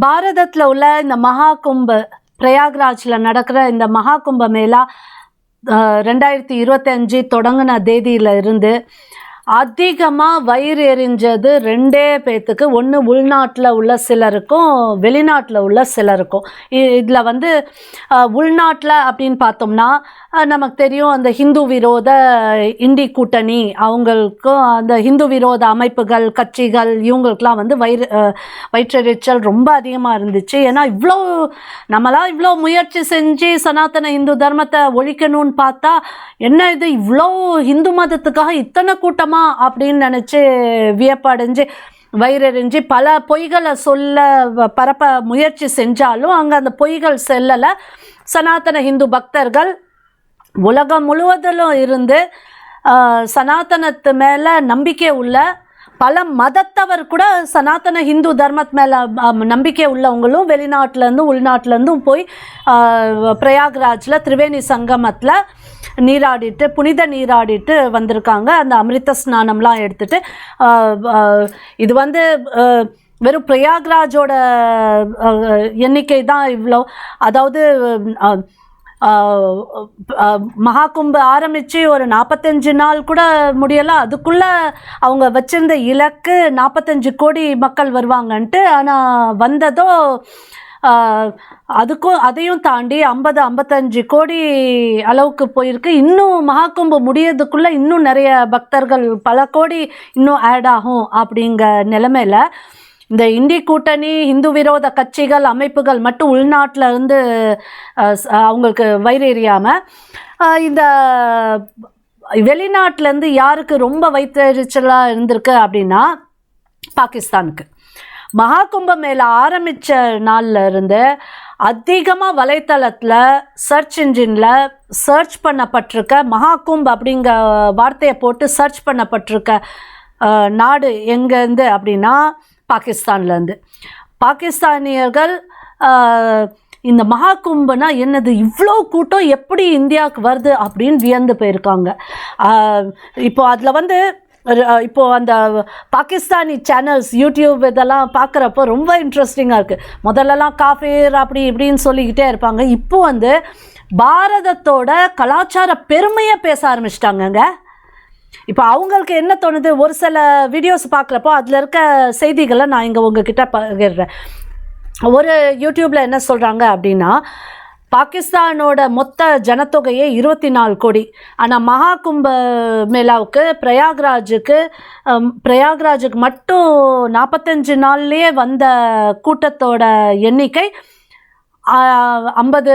பாரதத்தில் உள்ள இந்த மகா பிரயாக்ராஜில் நடக்கிற இந்த மகா கும்ப மேளா ரெண்டாயிரத்தி இருபத்தஞ்சு தொடங்கின தேதியில் இருந்து அதிகமாக வயிறு எரிஞ்சது ரெண்டே பேர்த்துக்கு ஒன்று உள்நாட்டில் உள்ள சிலருக்கும் வெளிநாட்டில் உள்ள சிலருக்கும். இதில் வந்து உள்நாட்டில் அப்படின்னு பார்த்தோம்னா நமக்கு தெரியும் அந்த ஹிந்து விரோத இந்தி கூட்டணி அவங்களுக்கும் அந்த ஹிந்து விரோத அமைப்புகள் கட்சிகள் இவங்களுக்கெலாம் வந்து வயிறு அஹ், வயிற்றெரிச்சல் ரொம்ப அதிகமாக இருந்துச்சு. ஏன்னா இவ்வளோ நம்மளாம் இவ்வளோ முயற்சி செஞ்சு சனாதன இந்து தர்மத்தை ஒழிக்கணும்னு பார்த்தா என்ன இது இவ்வளோ இந்து மதத்துக்காக இத்தனை கூட்டமாக கூட்டமா அப்படின்னு நினச்சி வியப்படைஞ்சு வயிறெறிஞ்சு பல பொய்களை சொல்ல பரப்ப முயற்சி செஞ்சாலும் அங்கே அந்த பொய்கள் செல்லலை. சனாதன இந்து பக்தர்கள் உலகம் முழுவதிலும் இருந்து சனாதனத்து மேலே நம்பிக்கை உள்ள பல மதத்தவர் கூட சனாதன ஹிந்து தர்மத்து மேலே நம்பிக்கை உள்ளவங்களும் வெளிநாட்டிலேருந்தும் உள்நாட்டிலேருந்தும் போய் பிரயாக்ராஜில் திரிவேணி சங்கமத்தில் நீராடிட்டு புனித நீராடிட்டு வந்திருக்காங்க. அந்த அமிர்த ஸ்நானம்லாம் எடுத்துட்டு இது வந்து வெறும் பிரயாக்ராஜோட எண்ணிக்கை தான் இவ்வளோ அதாவது மகாகும்பு ஆரம்பித்து ஒரு நாற்பத்தஞ்சு நாள் கூட முடியலை. அதுக்குள்ளே அவங்க வச்சிருந்த இலக்கு நாற்பத்தஞ்சு கோடி மக்கள் வருவாங்கன்ட்டு ஆனால் வந்ததோ அதுக்கும் அதையும் தாண்டி ஐம்பது ஐம்பத்தஞ்சு கோடி அளவுக்கு போயிருக்கு. இன்னும் மகாகும்ப முடியறதுக்குள்ளே இன்னும் நிறைய பக்தர்கள் பல கோடி இன்னும் ஆட் ஆகும் அப்படிங்கிற நிலமையில இந்த இந்தி கூட்டணி இந்து விரோத கட்சிகள் அமைப்புகள் மட்டும் உள்நாட்டில் இருந்து அவங்களுக்கு வயிறு எறியாமல் இந்த வெளிநாட்டிலேருந்து யாருக்கு ரொம்ப வயிற்றெரிச்சலாக இருந்திருக்கு அப்படின்னா பாகிஸ்தானுக்கு. மகா மேலே ஆரம்பித்த நாளில் இருந்து அதிகமாக வலைத்தளத்தில் சர்ச் இன்ஜினில் சர்ச் பண்ணப்பட்டிருக்க மகா கும்ப் அப்படிங்கிற வார்த்தையை போட்டு சர்ச் பண்ணப்பட்டிருக்க நாடு எங்கேருந்து அப்படின்னா பாகிஸ்தான்லேருந்து பாகிஸ்தானியர்கள் இந்த மகா என்னது? இவ்வளோ கூட்டம் எப்படி இந்தியாவுக்கு வருது அப்படின்னு வியந்து போயிருக்காங்க. இப்போ அதில் வந்து இப்போது அந்த பாகிஸ்தானி சேனல்ஸ் யூடியூப் இதெல்லாம் பார்க்குறப்போ ரொம்ப இன்ட்ரெஸ்டிங்காக இருக்குது முதல்லலாம் காஃபீர் அப்படி இப்படின்னு சொல்லிக்கிட்டே இருப்பாங்க. இப்போ வந்து பாரதத்தோட கலாச்சார பெருமையை பேச ஆரம்பிச்சிட்டாங்கங்க. இப்போ அவங்களுக்கு என்ன தோணுது? ஒரு சில வீடியோஸ் பார்க்குறப்போ அதில் இருக்க செய்திகளை நான் இங்கே உங்ககிட்ட பகிர்றேன். ஒரு யூடியூப்பில் என்ன சொல்கிறாங்க அப்படின்னா பாகிஸ்தானோட மொத்த ஜனத்தொகையே இருபத்தி நாலு கோடி. ஆனால் மகா கும்ப மேளாவுக்கு பிரயாக்ராஜுக்கு பிரயாக்ராஜுக்கு மட்டும் நாற்பத்தஞ்சு நாள்லேயே வந்த கூட்டத்தோட எண்ணிக்கை ஐம்பது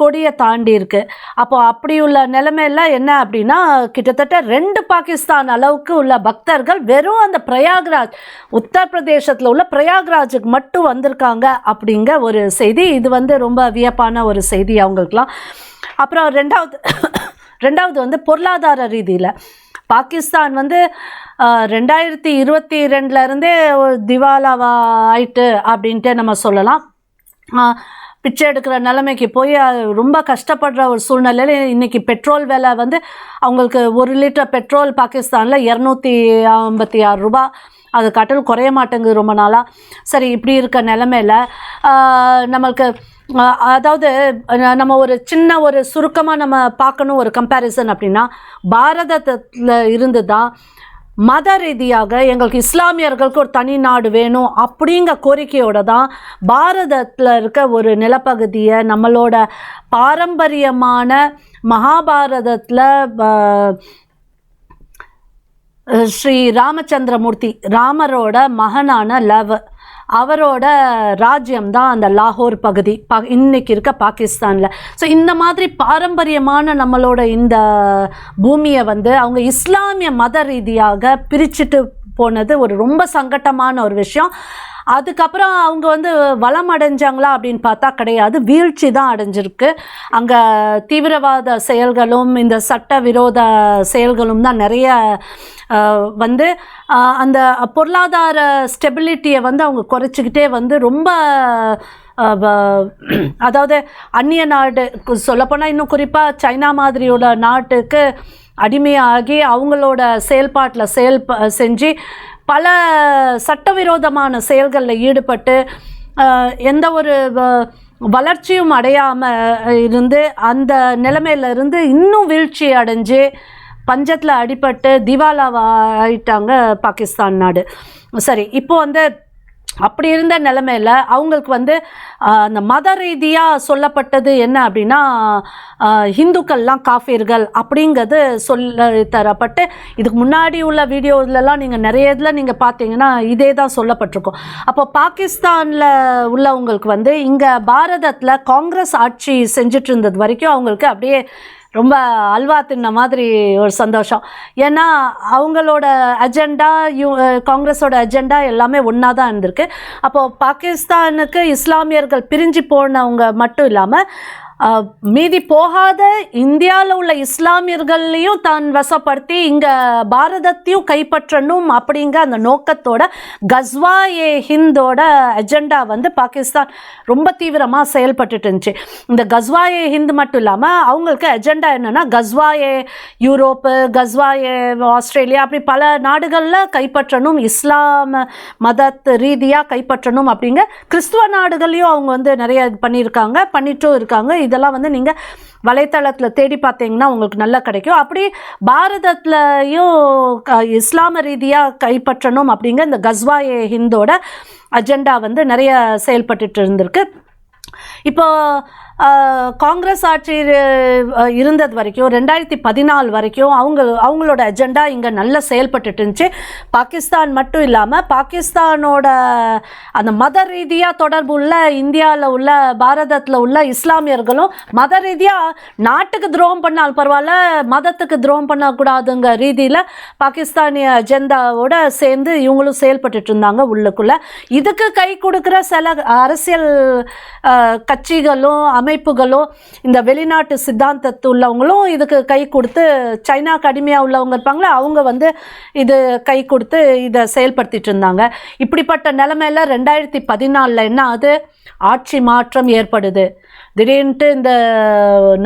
கோடியை தாண்டி இருக்குது அப்போது அப்படி உள்ள நிலைமையில என்ன அப்படின்னா கிட்டத்தட்ட ரெண்டு பாகிஸ்தான் அளவுக்கு உள்ள பக்தர்கள் வெறும் அந்த பிரயாக்ராஜ் உத்தரப்பிரதேசத்தில் உள்ள பிரயாக்ராஜுக்கு மட்டும் வந்திருக்காங்க அப்படிங்கிற ஒரு செய்தி. இது வந்து ரொம்ப வியப்பான ஒரு செய்தி அவங்களுக்குலாம் அப்புறம் ரெண்டாவது ரெண்டாவது வந்து பொருளாதார ரீதியில். பாகிஸ்தான் வந்து ரெண்டாயிரத்தி இருபத்தி ரெண்டுலேருந்தே திவாலாவா ஆயிட்டு அப்படின்ட்டு நம்ம சொல்லலாம். பிச்சை எடுக்கிற நிலைமைக்கு போய் ரொம்ப கஷ்டப்படுற ஒரு சூழ்நிலையில் இன்றைக்கி பெட்ரோல் விலை வந்து அவங்களுக்கு ஒரு லிட்டர் பெட்ரோல் பாகிஸ்தானில் இரநூத்தி ஐம்பத்தி ஆறு ரூபா. அது கட்டல் குறைய மாட்டேங்குது ரொம்ப நாளாக சரி இப்படி இருக்க நிலமையில நம்மளுக்கு அதாவது நம்ம ஒரு சின்ன ஒரு சுருக்கமாக நம்ம பார்க்கணும் ஒரு கம்பேரிசன் அப்படின்னா பாரதத்தில் இருந்து தான் மத ரீதியாக எங்களுக்கு இஸ்லாமியர்களுக்கு ஒரு தனி நாடு வேணும் அப்படிங்கிற கோரிக்கையோட தான் பாரதத்தில் இருக்க ஒரு நிலப்பகுதியை நம்மளோட பாரம்பரியமான மகாபாரதத்தில் ஸ்ரீ ராமச்சந்திரமூர்த்தி ராமரோட மகனான லவ். அவரோட ராஜ்யம் தான் அந்த லாகூர் பகுதி. ப இன்னைக்கு இருக்க பாகிஸ்தானில். ஸோ இந்த மாதிரி பாரம்பரியமான நம்மளோட இந்த பூமியை வந்து அவங்க இஸ்லாமிய மத ரீதியாக பிரிச்சுட்டு போனது ஒரு ரொம்ப சங்கட்டமான ஒரு விஷயம். அதுக்கப்புறம் அவங்க வந்து வளம் அடைஞ்சாங்களா அப்படின்னு பார்த்தா கிடையாது. வீழ்ச்சி தான் அடைஞ்சிருக்கு. அங்கே தீவிரவாத செயல்களும் இந்த சட்ட விரோத செயல்களும் தான் நிறைய வந்து அந்த பொருளாதார ஸ்டெபிலிட்டியை வந்து அவங்க குறைச்சிக்கிட்டே வந்து ரொம்ப அதாவது அந்நிய நாடு சொல்லப்போனால் இன்னும் குறிப்பாக சைனா மாதிரியோட நாட்டுக்கு அடிமையாகி அவங்களோட செயல்பாட்டில் செயல் ப- செஞ்சு பல சட்டவிரோதமான செயல்களில் ஈடுபட்டு எந்த ஒரு வ- வளர்ச்சியும் அடையாமல் இருந்து அந்த நிலைமையிலிருந்து இன்னும் வீழ்ச்சி அடைஞ்சு பஞ்சத்தில் அடிபட்டு திவாலாவா ஆயிட்டாங்க பாகிஸ்தான் நாடு. சரி இப்போ வந்து அப்படி இருந்த நிலமையில் அவங்களுக்கு வந்து அந்த மத ரீதியாக சொல்லப்பட்டது என்ன அப்படின்னா ஹிந்துக்கள்லாம் காஃபீர்கள் அப்படிங்கிறது சொல்ல தரப்பட்டு இதுக்கு முன்னாடி உள்ள வீடியோலலாம் நீங்கள் நிறைய இதில் நீங்கள் பார்த்தீங்கன்னா இதே தான் சொல்லப்பட்டிருக்கும். அப்போ பாகிஸ்தானில் உள்ளவங்களுக்கு வந்து இங்கே பாரதத்தில் காங்கிரஸ் ஆட்சி செஞ்சுட்டு இருந்தது வரைக்கும் அவங்களுக்கு அப்படியே ரொம்ப அல்வா தின்ன மாதிரி ஒரு சந்தோஷம். ஏன்னா அவங்களோட அஜெண்டா யூ காங்கிரஸோட அஜெண்டா எல்லாமே ஒன்றா தான் இருந்திருக்கு. அப்போது பாகிஸ்தானுக்கு இஸ்லாமியர்கள் பிரிஞ்சு போனவங்க மட்டும் இல்லாமல் மீதி போகாத இந்தியாவில் உள்ள இஸ்லாமியர்களையும் தான் வசப்படுத்தி இங்கே பாரதத்தையும் கைப்பற்றணும் அப்படிங்கிற அந்த நோக்கத்தோட கஸ்வா ஏ ஹிந்தோட அஜெண்டா வந்து பாகிஸ்தான் ரொம்ப தீவிரமாக செயல்பட்டுட்டு இருந்துச்சு. இந்த கஸ்வா ஏ ஹிந்த் மட்டும் இல்லாமல் அவங்களுக்கு அஜெண்டா என்னென்னா கஸ்வா ஏ யூரோப்பு கஸ்வா ஏ ஆஸ்திரேலியா அப்படி பல நாடுகளில் கைப்பற்றணும் இஸ்லாம் மதத்து ரீதியாக கைப்பற்றணும் அப்படிங்க கிறிஸ்துவ நாடுகள்லையும் அவங்க வந்து நிறைய இது பண்ணியிருக்காங்க பண்ணிட்டும் இருக்காங்க. இதெல்லாம் வந்து நீங்கள் வலைத்தளத்தில் தேடி பார்த்தீங்கன்னா உங்களுக்கு நல்லா கிடைக்கும். அப்படி பாரதத்துலையும் க இஸ்லாம ரீதியாக கைப்பற்றணும் அப்படிங்கிற இந்த கஸ்வா ஹிந்தோட அஜெண்டா வந்து நிறைய செயல்பட்டுட்டு இருந்திருக்கு. இப்போ காங்கிரஸ் ஆட்சி இருந்தது வரைக்கும் ரெண்டாயிரத்தி பதினாலு வரைக்கும் அவங்க அவங்களோட அஜெண்டா இங்கே நல்லா செயல்பட்டுட்டு இருந்துச்சு. பாகிஸ்தான் மட்டும் இல்லாமல் பாகிஸ்தானோட அந்த மத ரீதியாக தொடர்பு உள்ள இந்தியாவில் உள்ள பாரதத்தில் உள்ள இஸ்லாமியர்களும் மத ரீதியாக நாட்டுக்கு துரோகம் பண்ணால் பரவாயில்ல மதத்துக்கு துரோகம் பண்ணக்கூடாதுங்க ரீதியில் பாகிஸ்தானிய அஜெண்டாவோட சேர்ந்து இவங்களும் செயல்பட்டுட்டு இருந்தாங்க உள்ளுக்குள்ளே. இதுக்கு கை கொடுக்குற சில அரசியல் கட்சிகளும் அமை அமைப்புகளும் இந்த வெளிநாட்டு சித்தாந்தத்து உள்ளவங்களும் இதுக்கு கை கொடுத்து சைனாக்கு அடிமையாக உள்ளவங்க இருப்பாங்களே அவங்க வந்து இது கை கொடுத்து இதை செயல்படுத்திட்டு இருந்தாங்க. இப்படிப்பட்ட நிலைமையில ரெண்டாயிரத்தி பதினாலில் என்ன ஆகுது? ஆட்சி மாற்றம் ஏற்படுது. திடீர்னுட்டு இந்த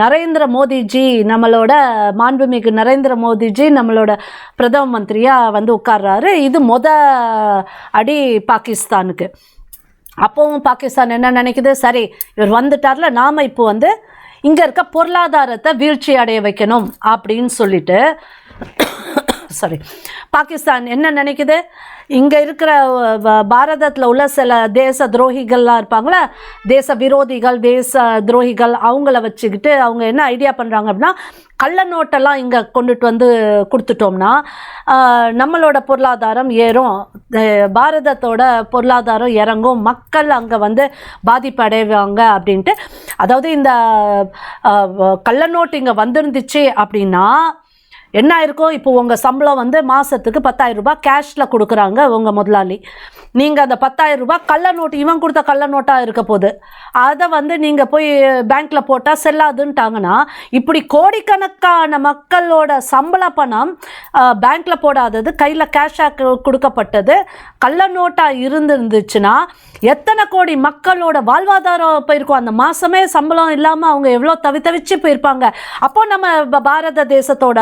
நரேந்திர மோடிஜி நம்மளோட மாண்புமிகு நரேந்திர மோடிஜி நம்மளோட பிரதம மந்திரியாக வந்து உட்கார்றாரு. இது மொத அடி பாகிஸ்தானுக்கு. அப்போவும் பாகிஸ்தான் என்ன நினைக்குது? சரி இவர் வந்துட்டார்ல நாம் இப்போ வந்து இங்கே இருக்க பொருளாதாரத்தை வீழ்ச்சி அடைய வைக்கணும் அப்படின்னு சொல்லிட்டு சாரி பாகிஸ்தான் என்ன நினைக்குது? இங்கே இருக்கிற பாரதத்தில் உள்ள சில தேச துரோகிகள்லாம் இருப்பாங்களே தேச விரோதிகள் தேச துரோகிகள் அவங்கள வச்சுக்கிட்டு அவங்க என்ன ஐடியா பண்ணுறாங்க அப்படின்னா கள்ள நோட்டெல்லாம் இங்கே கொண்டுட்டு வந்து கொடுத்துட்டோம்னா நம்மளோட பொருளாதாரம் ஏறும். பாரதத்தோட பொருளாதாரம் இறங்கும். மக்கள் அங்கே வந்து பாதிப்பு அடைவாங்க அப்படின்ட்டு. அதாவது இந்த கள்ள நோட்டு இங்கே வந்திருந்துச்சு அப்படின்னா என்ன இருக்கோ இப்போ உங்கள் சம்பளம் வந்து மாதத்துக்கு பத்தாயிரம் ரூபாய் கேஷில் கொடுக்குறாங்க உங்கள் முதலாளி. நீங்கள் அந்த பத்தாயிரம் ரூபாய் கள்ள நோட்டு இவன் கொடுத்த கள்ள நோட்டாக இருக்க போகுது. அதை வந்து நீங்கள் போய் பேங்க்கில் போட்டால் செல்லாதுன்ட்டாங்கன்னா இப்படி கோடிக்கணக்கான மக்களோட சம்பள பணம் பேங்க்கில் போடாதது கையில் கேஷாக கொடுக்கப்பட்டது கள்ள நோட்டாக இருந்துருந்துச்சுன்னா எத்தனை கோடி மக்களோட வாழ்வாதாரம் போயிருக்கும் அந்த மாதமே சம்பளம் இல்லாமல் அவங்க எவ்வளோ தவி தவிச்சு போயிருப்பாங்க. அப்போ நம்ம பாரத தேசத்தோட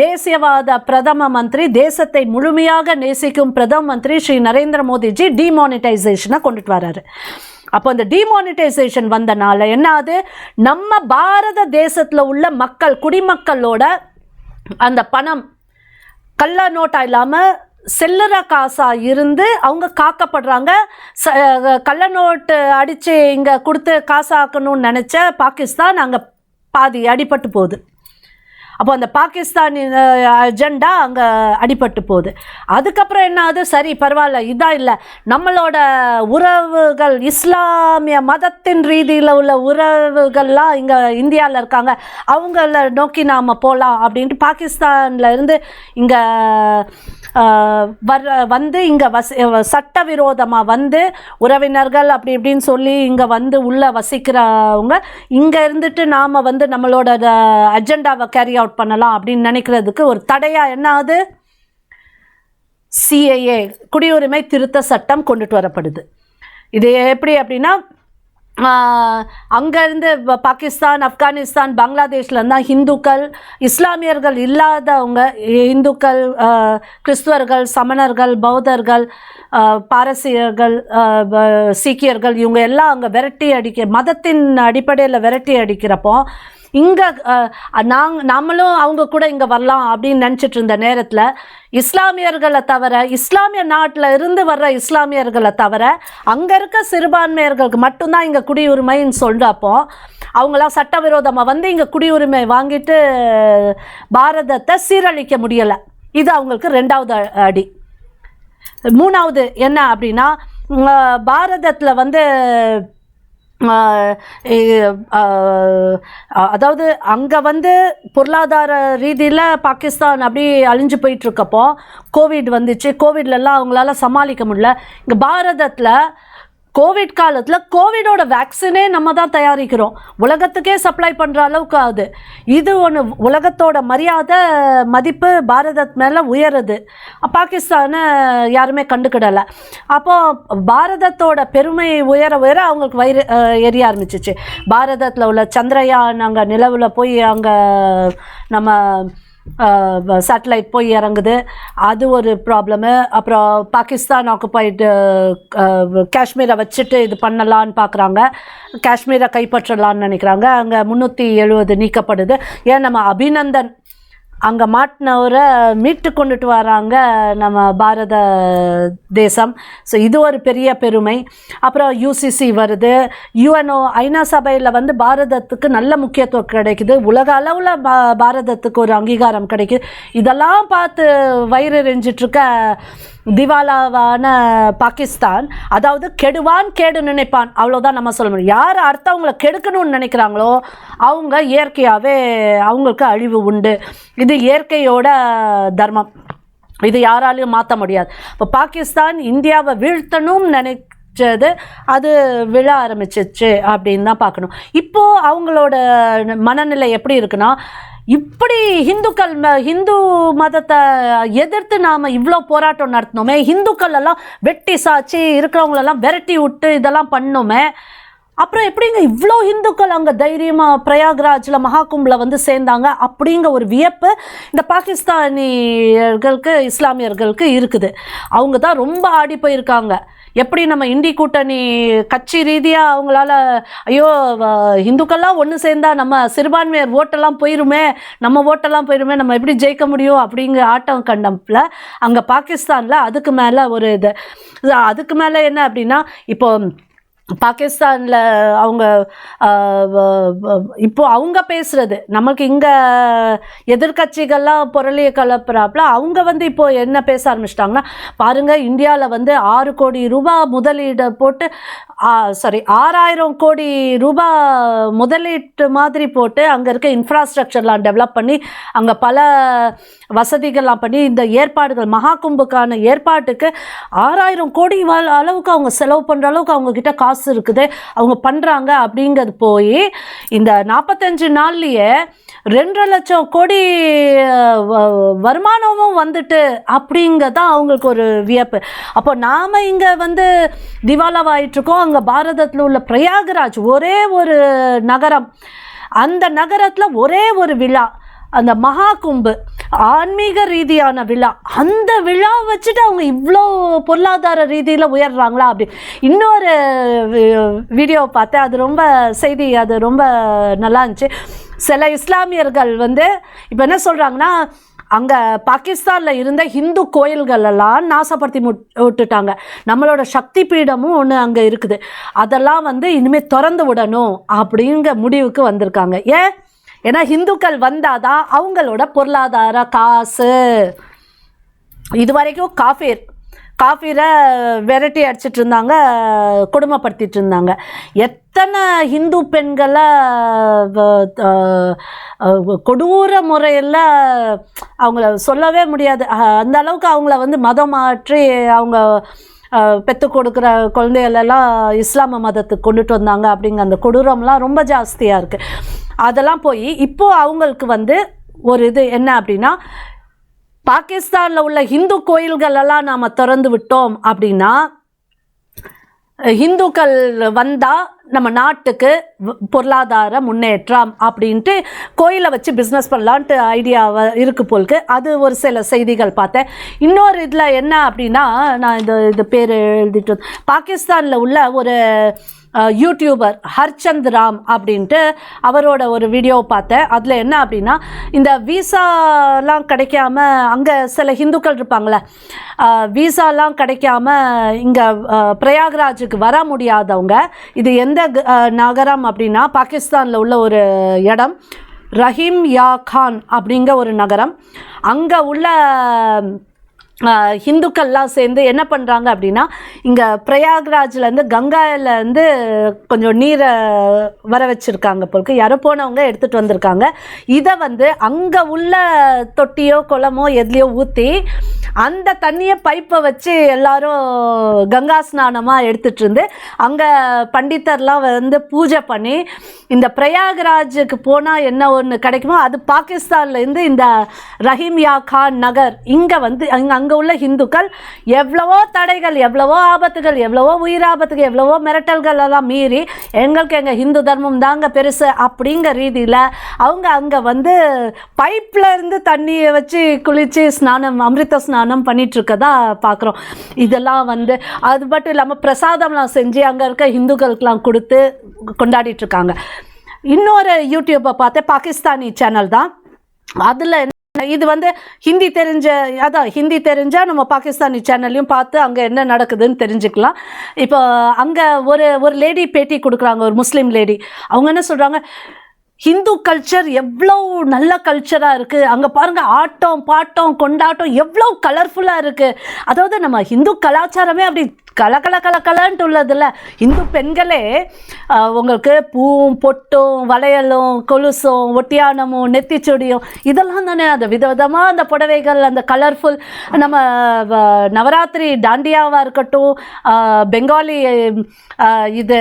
தேசியவாத பிரதம மந்திரி தேசத்தை முழுமையாக நேசிக்கும் பிரதம மந்திரி ஸ்ரீ நரேந்திர மோடி மோடிஜி டிமானிட்டைசேஷனை கொண்டுட்டு வராரு. அப்போ இந்த டிமானிட்டைசேஷன் வந்தனால என்னாது? நம்ம பாரத தேசத்தில் உள்ள மக்கள் குடிமக்களோட அந்த பணம் கள்ள நோட்டா இல்லாமல் செல்லுற காசா இருந்து அவங்க காக்கப்படுறாங்க. ச கள்ள நோட்டு அடித்து இங்கே கொடுத்து காசாக்கணும்னு நினச்ச பாகிஸ்தான் அங்கே பாதி அடிபட்டு போகுது. அப்போ அந்த பாகிஸ்தானின் அஜெண்டா அங்கே அடிபட்டு போகுது. அதுக்கப்புறம் என்ன ஆகுது? சரி பரவாயில்ல இதான் இல்லை. நம்மளோட உறவுகள் இஸ்லாமிய மதத்தின் ரீதியில் உள்ள உறவுகள்லாம் இங்கே இந்தியாவில் இருக்காங்க. அவங்கள நோக்கி நாம் போகலாம் அப்படின்ட்டு பாகிஸ்தானில் இருந்து இங்கே வர்ற வந்து இங்கே வசி சட்டவிரோதமாக வந்து உறவினர்கள் அப்படி இப்படின்னு சொல்லி இங்கே வந்து உள்ளே வசிக்கிறவங்க இங்கே இருந்துட்டு நாம் வந்து நம்மளோட அஜெண்டாவை கேரி அவுட் பண்ணலாம் அப்படின்னு நினைக்கிறதுக்கு ஒரு தடையாக என்ன ஆகுது சிஏஏ குடியுரிமை திருத்த சட்டம் கொண்டுட்டு வரப்படுது. இது எப்படி அப்படின்னா அங்கேருந்து பாகிஸ்தான் ஆப்கானிஸ்தான் பங்களாதேஷில் தான் ஹிந்துக்கள் இஸ்லாமியர்கள் இல்லாதவங்க இந்துக்கள் கிறிஸ்துவர்கள் சமணர்கள் பௌத்தர்கள் பாரசீகர்கள் சீக்கியர்கள் இவங்க எல்லாம் அங்கே விரட்டி அடிக்க மதத்தின் அடிப்படையில் விரட்டி அடிக்கிறப்போ இங்கே நாங் நம்மளும் அவங்க கூட இங்கே வரலாம் அப்படின்னு நினச்சிட்டு இருந்த நேரத்தில் இஸ்லாமியர்களை தவிர இஸ்லாமிய நாட்டில் இருந்து வர்ற இஸ்லாமியர்களை தவிர அங்கே இருக்க சிறுபான்மையர்களுக்கு மட்டும்தான் இங்கே குடியுரிமைன்னு சொல்கிறப்போ அவங்களாம் சட்டவிரோதமாக வந்து இங்கே குடியுரிமை வாங்கிட்டு பாரதத்தை சீரழிக்க முடியலை. இது அவங்களுக்கு ரெண்டாவது அடி. மூணாவது என்ன அப்படின்னா பாரதத்தில் வந்து அதாவது அங்கே வந்து பொருளாதார ரீதியில் பாகிஸ்தான் அப்படி அழிஞ்சு போயிட்டுருக்கப்போ கோவிட் வந்துச்சு. கோவிட்லலாம் அவங்களால சமாளிக்க முடியல. இங்கே பாரதத்தில் கோவிட் காலத்தில் கோவிடோட வேக்சினே நம்ம தான் தயாரிக்கிறோம். உலகத்துக்கே சப்ளை பண்ணுற அளவுக்கு அது. இது ஒன்று உலகத்தோட மரியாதை மதிப்பு பாரதத் மேலே உயருது. பாகிஸ்தானை யாருமே கண்டுக்கிடலை. அப்போது பாரதத்தோட பெருமை உயர உயர அவங்களுக்கு வயிறு எரிய ஆரம்பிச்சிச்சு. பாரதத்தில் உள்ள சந்திரயான் அங்கே நிலவில் போய் அங்கே நம்ம சேட்டலைட் போய் இறங்குது. அது ஒரு ப்ராப்ளமு அப்புறம் பாகிஸ்தான் ஆக்குபைடு காஷ்மீரை வச்சுட்டு இது பண்ணலான்னு பார்க்குறாங்க காஷ்மீரை கைப்பற்றலான்னு நினைக்கிறாங்க. அங்கே முந்நூற்றி எழுபது நீக்கப்படுது. ஏன் நம்ம அபிநந்தன் அங்கே மாட்டினவரை மீட்டு கொண்டுட்டு வராங்க நம்ம பாரத தேசம். ஸோ இது ஒரு பெரிய பெருமை. அப்புறம் யூசிசி வருது. யுஎன்ஓ ஐநா சபையில் வந்து பாரதத்துக்கு நல்ல முக்கியத்துவம் கிடைக்குது. உலக அளவில் பா பாரதத்துக்கு ஒரு அங்கீகாரம் கிடைக்குது. இதெல்லாம் பார்த்து வயிறு எரிஞ்சிட்ருக்க திவாலாவான பாகிஸ்தான் அதாவது கெடுவான் கேடு நினைப்பான் அவ்வளோதான் நம்ம சொல்ல முடியும். யார் அடுத்தவங்களை கெடுக்கணும்னு நினைக்கிறாங்களோ அவங்க இயற்கையாகவே அவங்களுக்கு அழிவு உண்டு. இது இயற்கையோட தர்மம். இது யாராலையும் மாற்ற முடியாது. இப்போ பாகிஸ்தான் இந்தியாவை வீழ்த்தணும்னு நினைச்சது அது விழ ஆரம்பிச்சிச்சு அப்படின்னு தான் பார்க்கணும். இப்போது அவங்களோட மனநிலை எப்படி இருக்குன்னா இப்படி இந்துக்கள் ம- இந்து மதத்தை எதிர்த்து நாம் இவ்வளோ போராட்டம் நடத்தினோமே இந்துக்கள் எல்லாம் வெட்டி சாச்சி இருக்கிறவங்களெல்லாம் விரட்டி விட்டு இதெல்லாம் பண்ணோமே அப்புறம் எப்படிங்க இவ்வளோ இந்துக்கள் அங்கே தைரியமாக பிரயாக்ராஜில் மகாகும்பில் வந்து சேர்ந்தாங்க அப்படிங்கிற ஒரு வியப்பு இந்த பாகிஸ்தானியர்களுக்கு இஸ்லாமியர்களுக்கு இருக்குது. அவங்க தான் ரொம்ப ஆடி போயிருக்காங்க. எப்படி நம்ம இந்தி கூட்டணி கட்சி ரீதியாக அவங்களால ஐயோ இந்துக்கள்லாம் ஒன்று சேர்ந்தா நம்ம சிறுபான்மையர் ஓட்டெல்லாம் போயிருமே நம்ம ஓட்டெல்லாம் போயிருமே நம்ம எப்படி ஜெயிக்க முடியும் அப்படிங்கிற ஆட்டம் கண்டப்பில் அங்கே பாகிஸ்தானில் அதுக்கு மேலே ஒரு இது. அதுக்கு மேலே என்ன அப்படின்னா இப்போது பாகிஸ்தானில் அவங்க இப்போது இப்போ அவங்க பேசுகிறது நமக்கு இங்கே எதிர்க்கட்சிகள்லாம் புரளிய கலப்புறாப்புல அவங்க வந்து இப்போ என்ன பேச ஆரம்பிச்சிட்டாங்கன்னா பாருங்கள் இந்தியாவில் வந்து ஆறு கோடி ரூபாய் முதலீடு போட்டு சாரி ஆறாயிரம் கோடி ரூபாய் முதலீட்டு மாதிரி போட்டு அங்கே இருக்க இன்ஃப்ராஸ்ட்ரக்சர்லாம் டெவலப் பண்ணி அங்கே பல வசதிகள்லாம் பண்ணி இந்த ஏற்பாடுகள் மகாகும்புக்கான ஏற்பாட்டுக்கு ஆறாயிரம் கோடி அளவுக்கு அவங்க செலவு பண்ணுற அளவுக்கு அவங்கக்கிட்ட காசு காசு இருக்குது அவங்க பண்ணுறாங்க அப்படிங்கிறது போய் இந்த நாற்பத்தஞ்சு நாள்லேயே ரெண்டரை லட்சம் கோடி வ- வருமானமும் வந்துட்டு தான் அவங்களுக்கு ஒரு வியப்பு. அப்போ நாம் இங்கே வந்து திவாலாவாயிட்ருக்கோம் அங்கே பாரதத்தில் உள்ள பிரயாகராஜ் ஒரே ஒரு நகரம். அந்த நகரத்தில் ஒரே ஒரு விழா அந்த மகா கும்பு ஆன்மீக ரீதியான விழா. அந்த விழா வச்சுட்டு அவங்க இவ்வளோ பொருளாதார ரீதியில் உயர்றாங்களா அப்படி. இன்னொரு வீடியோ பார்த்தேன். அது ரொம்ப செய்தி அது ரொம்ப நல்லா இருந்துச்சு. சில இஸ்லாமியர்கள் வந்து இப்போ என்ன சொல்கிறாங்கன்னா அங்கே பாகிஸ்தானில் இருந்த ஹிந்து கோயில்களெல்லாம் நாசப்படுத்தி முட் விட்டுட்டாங்க. நம்மளோட சக்தி பீடமும் ஒன்று அங்கே இருக்குது. அதெல்லாம் வந்து இனிமேல் திறந்து விடணும் அப்படிங்கிற முடிவுக்கு வந்திருக்காங்க. ஏன்? ஏன்னா ஹிந்துக்கள் வந்தாதான் அவங்களோட பொருளாதார காசு. இது வரைக்கும் காஃபீர் காஃபீரை விரட்டி அடிச்சிட்டு இருந்தாங்க கொடுமைப்படுத்திட்டு இருந்தாங்க. எத்தனை ஹிந்து பெண்களை வ- கொடூர முறையில் அவங்கள சொல்லவே முடியாது. அந்த அளவுக்கு அவங்கள வந்து மதம் மாற்றி அவங்க பெற்று கொடுக்குற குழந்தைகளெல்லாம் இஸ்லாம மதத்துக்கு கொண்டுட்டு வந்தாங்க அப்படிங்கிற அந்த கொடூரம்லாம் ரொம்ப ஜாஸ்தியாக இருக்குது அதெல்லாம் போய் இப்போது அவங்களுக்கு வந்து ஒரு இது என்ன அப்படின்னா பாகிஸ்தானில் உள்ள ஹிந்து கோயில்களெல்லாம் நாம் திறந்து விட்டோம் அப்படின்னா இந்துக்கள் வந்தால் நம்ம நாட்டுக்கு பொருளாதார முன்னேற்றம் அப்படின்ட்டு கோயிலை வச்சு பிஸ்னஸ் பண்ணலான்ட்டு ஐடியா இருக்கு போலுக்கு. அது ஒரு சில செய்திகள் பார்த்தேன். இன்னொரு இதில் என்ன அப்படின்னா நான் இந்த இது பேர் எழுதிட்டு பாகிஸ்தானில் உள்ள ஒரு யூடியூபர் ஹர்ச்சந்த் ராம் அப்படின்ட்டு அவரோட ஒரு வீடியோ பார்த்தேன். அதில் என்ன அப்படின்னா இந்த விசாலாம் கிடைக்காம அங்கே சில ஹிந்துக்கள் இருப்பாங்களே விசாலாம் கிடைக்காம இங்கே பிரயாக்ராஜுக்கு வர முடியாதவங்க இது எந்த க- நகரம் அப்படின்னா பாகிஸ்தானில் உள்ள ஒரு இடம் ரஹீம் யா கான் அப்படிங்கிற ஒரு நகரம். அங்கே உள்ள ஹிந்துக்கள்லாம் சேர்ந்து என்ன பண்ணுறாங்க அப்படின்னா இங்கே பிரயாக்ராஜ்லேருந்து கங்காயிலேருந்து கொஞ்சம் நீரை வர வச்சுருக்காங்க பொருக்கு யாரோ போனவங்க எடுத்துகிட்டு வந்திருக்காங்க. இதை வந்து அங்கே உள்ள தொட்டியோ குளமோ எதுலேயோ ஊற்றி அந்த தண்ணியை பைப்பை வச்சு எல்லாரும் கங்கா ஸ்நானமாக எடுத்துகிட்டு இருந்து அங்கே பண்டித்தர்லாம் வந்து பூஜை பண்ணி இந்த பிரயாகராஜுக்கு போனால் என்ன ஒன்று கிடைக்குமோ அது பாகிஸ்தான்லேருந்து இந்த ரஹீம்யா கான் நகர் இங்கே வந்து அங்கே அங்கே உள்ள ஹிந்துக்கள் எவ்வளவோ தடைகள் எவ்வளவோ ஆபத்துகள் எவ்வளவோ உயிராபத்துகள் எவ்வளவோ மிரட்டல்கள் எல்லாம் மீறி எங்களுக்கு எங்கள் ஹிந்து தர்மம் தாங்க பெருசு அப்படிங்கிற ரீதியில் அவங்க அங்கே வந்து பைப்பில் இருந்து தண்ணியை வச்சு குளித்து ஸ்நானம் அமிர்த ஸ்நானம் பண்ணிகிட்ருக்கதா பார்க்குறோம் இதெல்லாம் வந்து அது மட்டும் இல்லாமல் பிரசாதம்லாம் செஞ்சு அங்கே இருக்க ஹிந்துக்களுக்கெலாம் கொடுத்து கொண்டாடிட்டுருக்காங்க. இன்னொரு யூடியூப்பை பார்த்தேன் பாகிஸ்தானி சேனல் தான். அதில் இது வந்து ஹிந்தி தெரிஞ்ச அதான் ஹிந்தி தெரிஞ்சால் நம்ம பாகிஸ்தானி சேனல்லையும் பார்த்து அங்கே என்ன நடக்குதுன்னு தெரிஞ்சுக்கலாம். இப்போ அங்கே ஒரு ஒரு லேடி பேட்டி கொடுக்குறாங்க ஒரு முஸ்லீம் லேடி. அவங்க என்ன சொல்கிறாங்க ஹிந்து கல்ச்சர் எவ்வளோ நல்ல கல்ச்சராக இருக்குது அங்கே பாருங்கள் ஆட்டம் பாட்டம் கொண்டாட்டம் எவ்வளோ கலர்ஃபுல்லாக இருக்குது அதாவது நம்ம ஹிந்து கலாச்சாரமே அப்படி கலகல கலகலன்ட்டு கலன்ட்டு உள்ளதில்ல இந்து பெண்களே உங்களுக்கு பூவும் பொட்டும் வளையலும் கொலுசும் ஒட்டியானமும் நெத்திச்சுடியும் இதெல்லாம் தானே அந்த விதவிதமாக அந்த புடவைகள் அந்த கலர்ஃபுல் நம்ம வ- நவராத்திரி தாண்டியாவாக இருக்கட்டும் பெங்காலி இது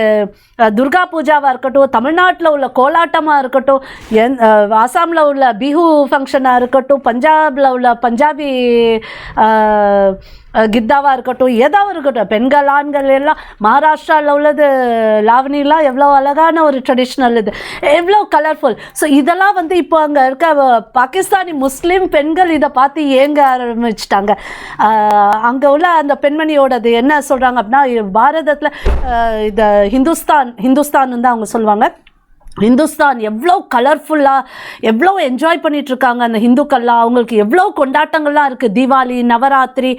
துர்கா பூஜாவாக இருக்கட்டும் தமிழ்நாட்டில் உள்ள கோலாட்டமாக இருக்கட்டும் என் ஆசாமில் உள்ள பிஹு ஃபங்க்ஷனாக இருக்கட்டும் பஞ்சாபில் உள்ள பஞ்சாபி கித்தாவாக இருக்கட்டும் ஏதாவது இருக்கட்டும் பெண்கள் ஆண்கள் எல்லாம் மகாராஷ்டிராவில் உள்ளது லாவணிலாம் எவ்வளோ அழகான ஒரு ட்ரெடிஷ்னல் இது. எவ்வளோ கலர்ஃபுல் ஸோ இதெல்லாம் வந்து இப்போ அங்கே இருக்க பாகிஸ்தானி முஸ்லீம் பெண்கள் இதை பார்த்து ஏங்க ஆரம்பிச்சிட்டாங்க? அங்கே உள்ள அந்த பெண்மணியோடது என்ன சொல்கிறாங்க அப்படின்னா பாரதத்தில் இந்த ஹிந்துஸ்தான் ஹிந்துஸ்தான் தான் அவங்க சொல்லுவாங்க. ஹிந்துஸ்தான் எவ்வளோ கலர்ஃபுல்லாக எவ்வளோ என்ஜாய் பண்ணிகிட்ருக்காங்க இருக்காங்க அந்த ஹிந்துக்கள்லாம். அவங்களுக்கு எவ்வளோ கொண்டாட்டங்கள்லாம் இருக்குது தீபாவளி நவராத்திரி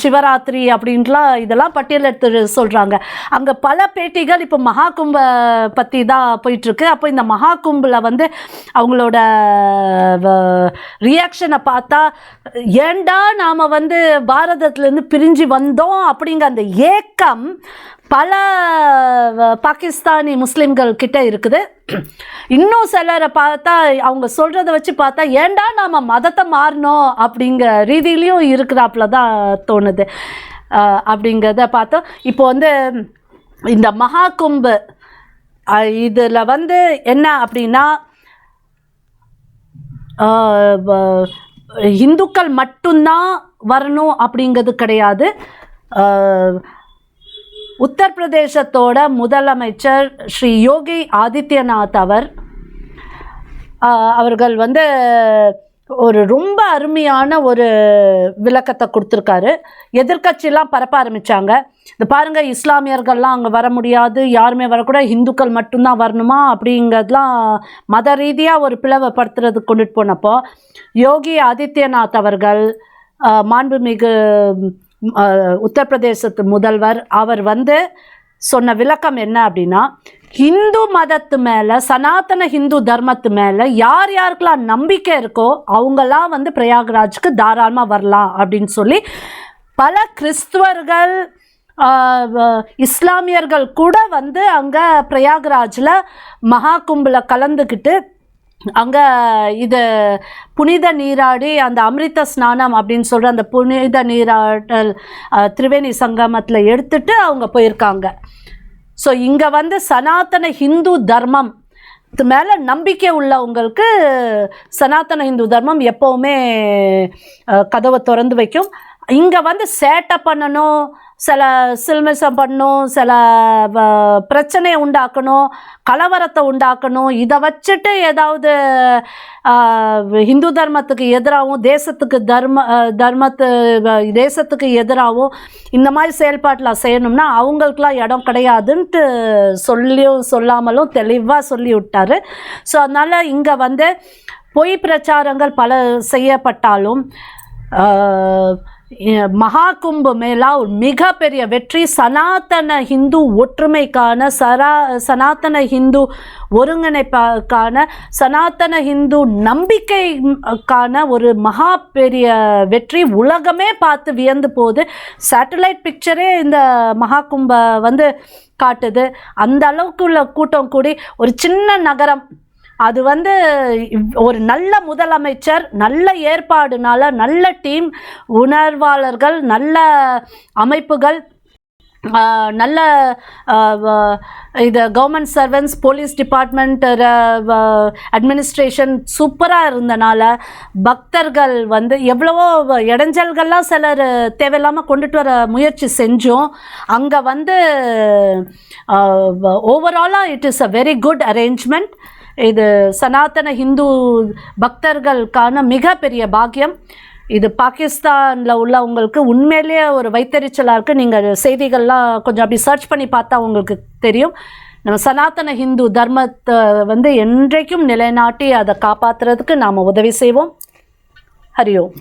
சிவராத்திரி அப்படின்ட்டுலாம் இதெல்லாம் பட்டியல் எடுத்து சொல்கிறாங்க அங்கே பல பேட்டிகள் இப்போ மகாகும்ப பற்றி தான் போயிட்டுருக்கு. அப்போ இந்த மகாகும்பில் வந்து அவங்களோட ரியாக்ஷனை பார்த்தா ஏண்டா நாம் வந்து பாரதத்துலேருந்து பிரிஞ்சு வந்தோம் அப்படிங்கிற அந்த ஏக்கம் பல வ- பாகிஸ்தானி முஸ்லீம்கள் கிட்ட இருக்குது. இன்னும் சிலரை பார்த்தா அவங்க சொல்கிறத வச்சு பார்த்தா ஏண்டா நாம் மதத்தை மாறினோம் அப்படிங்கிற ரீதியிலையும் இருக்கிறாப்புல தான் தோணுது. அப்படிங்கிறத பார்த்தோம் இப்போ வந்து இந்த மகா கும்பு இதில் வந்து என்ன அப்படின்னா வ- இந்துக்கள் மட்டும்தான் வரணும் அப்படிங்கிறது கிடையாது. உத்தரப்பிரதேசத்தோட முதலமைச்சர் ஸ்ரீ யோகி ஆதித்யநாத் அவர் அவர்கள் வந்து ஒரு ரொம்ப அருமையான ஒரு விளக்கத்தை கொடுத்துருக்காரு. எதிர்க்கட்சியெல்லாம் பரப்ப ஆரம்பித்தாங்க இந்த பாருங்கள் இஸ்லாமியர்கள்லாம் அங்கே வர முடியாது யாருமே வரக்கூடாது இந்துக்கள் மட்டும்தான் வரணுமா அப்படிங்கிறதுலாம் மத ரீதியாக ஒரு பிளவுபடுத்துறதுக்கு கொண்டுட்டு போனப்போ யோகி ஆதித்யநாத் அவர்கள் மாண்புமிகு உத்தரப்பிரதேசத்து முதல்வர் அவர் வந்து சொன்ன விளக்கம் என்ன அப்படின்னா ஹிந்து மதத்து மேலே சனாதன ஹிந்து தர்மத்து மேலே யார் யாருக்கெல்லாம் நம்பிக்கை இருக்கோ அவங்கெல்லாம் வந்து பிரயாக்ராஜுக்கு தாராளமாக வரலாம் அப்படின்னு சொல்லி பல கிறிஸ்துவர்கள் இஸ்லாமியர்கள் கூட வந்து அங்கே பிரயாக்ராஜில் மகா கும்பில் கலந்துக்கிட்டு அங்கே இது புனித நீராடி அந்த அமிர்த ஸ்நானம் அப்படின்னு சொல்கிற அந்த புனித நீராடல் திரிவேணி சங்கமத்தில் எடுத்துட்டு அவங்க போயிருக்காங்க. ஸோ இங்கே வந்து சனாதன ஹிந்து தர்மம். மேலே நம்பிக்கை உள்ளவங்களுக்கு சனாதன இந்து தர்மம் எப்போவுமே கதவை திறந்து வைக்கும். இங்கே வந்து சேட்டை பண்ணணும் சில சில்மிசம் பண்ணணும் சில வ- பிரச்சனையை உண்டாக்கணும் கலவரத்தை உண்டாக்கணும். இதை வச்சுட்டு ஏதாவது ஹிந்து இந்து தர்மத்துக்கு எதிராகவும் தேசத்துக்கு தர்ம தர்மத்து தேசத்துக்கு எதிராகவும் இந்த மாதிரி செயல்பாட்டில் செய்யணும்னா அவங்களுக்குலாம் இடம் கிடையாதுன்ட்டு சொல்லியும் சொல்லாமலும் தெளிவாக சொல்லி விட்டார் ஸோ அதனால் இங்கே வந்து பொய் பிரச்சாரங்கள் பல செய்யப்பட்டாலும் மகா கும்ப மேளா ஒரு மிகப்பெரிய வெற்றி. சனாதன ஹிந்து ஒற்றுமைக்கான சரா சனாதன ஹிந்து ஒருங்கிணைப்பாக்கான சனாதன ஹிந்து நம்பிக்கைக்கான ஒரு மகா பெரிய வெற்றி உலகமே பார்த்து வியந்து போகுது. சேட்டலைட் பிக்சரே இந்த மகாகும்ப வந்து காட்டுது. அந்த அளவுக்கு உள்ள கூட்டம் கூடி ஒரு சின்ன நகரம் அது வந்து இவ்- ஒரு நல்ல முதலமைச்சர் நல்ல ஏற்பாடுனால நல்ல டீம் உணர்வாளர்கள் நல்ல அமைப்புகள் நல்ல இது government servants police department administration சூப்பராக இருந்தனால பக்தர்கள் வந்து எவ்வளவோ இடைஞ்சல்கள்லாம் சிலர் தேவையில்லாமல் கொண்டுட்டு வர முயற்சி செஞ்சோம். அங்கே வந்து ஓவராலாக it is a very good arrangement இது சனாதன ஹிந்து பக்தர்களுக்கான மிகப்பெரிய பாக்கியம். இது பாகிஸ்தானில் உள்ளவங்களுக்கு உண்மையிலேயே ஒரு வைத்தறிச்சலாக இருக்குது நீங்கள் செய்திகள்லாம் கொஞ்சம் அப்படி சர்ச் பண்ணி பார்த்தா உங்களுக்கு தெரியும். நம்ம சனாதன ஹிந்து தர்மத்தை வந்து என்றைக்கும் நிலைநாட்டி அதை காப்பாற்றுறதுக்கு நாம் உதவி செய்வோம். ஹரி ஓம்.